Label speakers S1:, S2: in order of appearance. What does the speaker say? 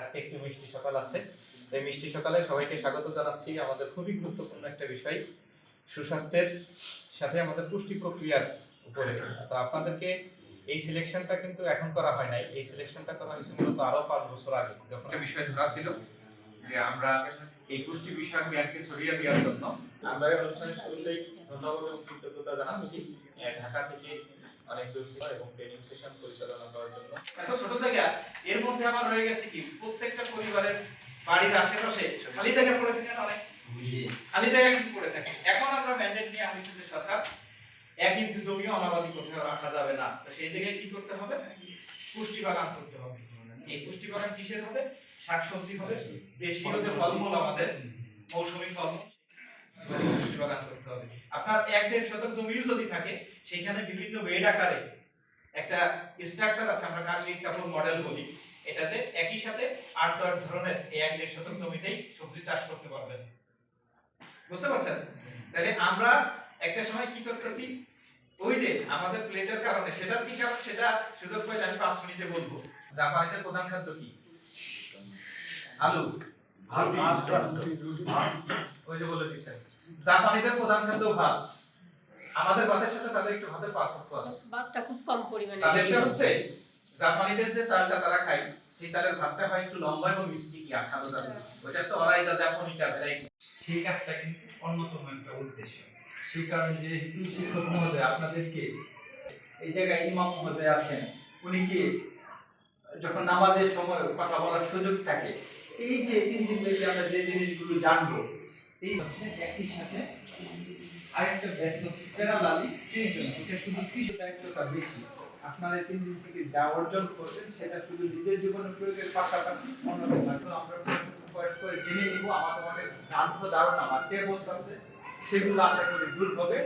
S1: আজকে একটু মিষ্টি সকাল আছে। এই মিষ্টি সকালে সবাইকে স্বাগত জানাচ্ছি। আমাদের খুবই গুরুত্বপূর্ণ একটা বিষয়, সুস্বাস্থ্যের সাথে আমাদের পুষ্টি প্রক্রিয়ার উপরে। তো আপনাদেরকে এই সিলেকশনটা কিন্তু এখন করা হয় নাই। এই সিলেকশনটা করা হয়েছে মূলত আরও পাঁচ বছর আগে। যখন বিষয় ধরা ছিল যে আমরা এই পুষ্টি বিষয়ক জ্ঞানকে ছড়িয়ে দেওয়ার জন্য আমরা এই অনুষ্ঠানের শুরুতেই ধন্যবাদ এবং কৃতজ্ঞতা জানাচ্ছি। ঢাকা থেকে অনেক দূর এবং ট্রেনিং সেশন পরিচালনা করার জন্য। এত ছোট আবার রয়ে গেছে কি? প্রত্যেকটা পরিবারের বাড়ির আশেপাশে খালি জায়গা পড়ে থাকে না অনেক খালি জায়গা কিন্তু পড়ে থাকে। এখন আমরা ম্যান্ডেট নিয়ে আসছে যে সরকার এক ইঞ্চি জমিও আমাবাদি কোথাও রাখা যাবে না। তো সেই জায়গায় কি করতে হবে? পুষ্টি বাগান করতে হবে। এই পুষ্টি বাগান কিসের হবে? শাকসবজি হবে। দেশীয় হচ্ছে ফলমূল আমাদের মৌসুমী ফলমূল পুষ্টি বাগান করতে হবে। আপনার এক দেড় শতক জমিও যদি থাকে সেখানে বিভিন্ন বেড আকারে একটা স্ট্রাকচার আছে আমরা কার্লিক কাপড় মডেল বলি এটাতে একই সাথে আট দশ ধরনের এক দেড় শতক জমিতেই সবজি চাষ করতে পারবেন। বুঝতে পারছেন? তাহলে আমরা একটা সময় কি করতেছি? ওই যে আমাদের প্লেটের কারণে সেটার কি কারণ সেটা সুযোগ পাইলে আমি পাঁচ মিনিটে বলব। জাপানিদের প্রধান খাদ্য কি? আলু। ওই যে বলে দিচ্ছেন। জাপানিদের প্রধান খাদ্য ভাত। আমাদের ভাতের সাথে তাদের একটু ভাতের পার্থক্য আছে।
S2: ভাতটা খুব কম পরিমাণে।
S1: তাদেরটা হচ্ছে জাপানিদের যে চালটা তারা খায় সেই চালের ভাতটা হয় একটু লম্বা এবং মিষ্টি কি আঠালো জাতীয়। ওইটা হচ্ছে অরাইজা জাপানিকা ভ্যারাইটি
S3: সেই কাজটা কিন্তু অন্যতম একটা উদ্দেশ্য। সেই কারণে যেহেতু শিক্ষক মহোদয় আপনাদেরকে এই জায়গায় ইমাম মহোদয় আছেন উনি কি যখন নামাজের সময় কথা বলার সুযোগ থাকে এই যে তিন দিন ব্যাপী আমরা যে জিনিসগুলো জানব এই হচ্ছে একই সাথে আরেকটা হচ্ছে এটা শুধু কৃষি দায়িত্বটা বেশি। আপনারা তিন দিন থেকে যা অর্জন করবেন সেটা শুধু নিজের জীবনে প্রয়োগের পাশাপাশি অন্যদের আমরা বয়স করে জেনে নিব, আমাদের অনেক ভ্রান্ত ধারণা বা টেবস আছে, সেগুলো আশা করি দূর হবে।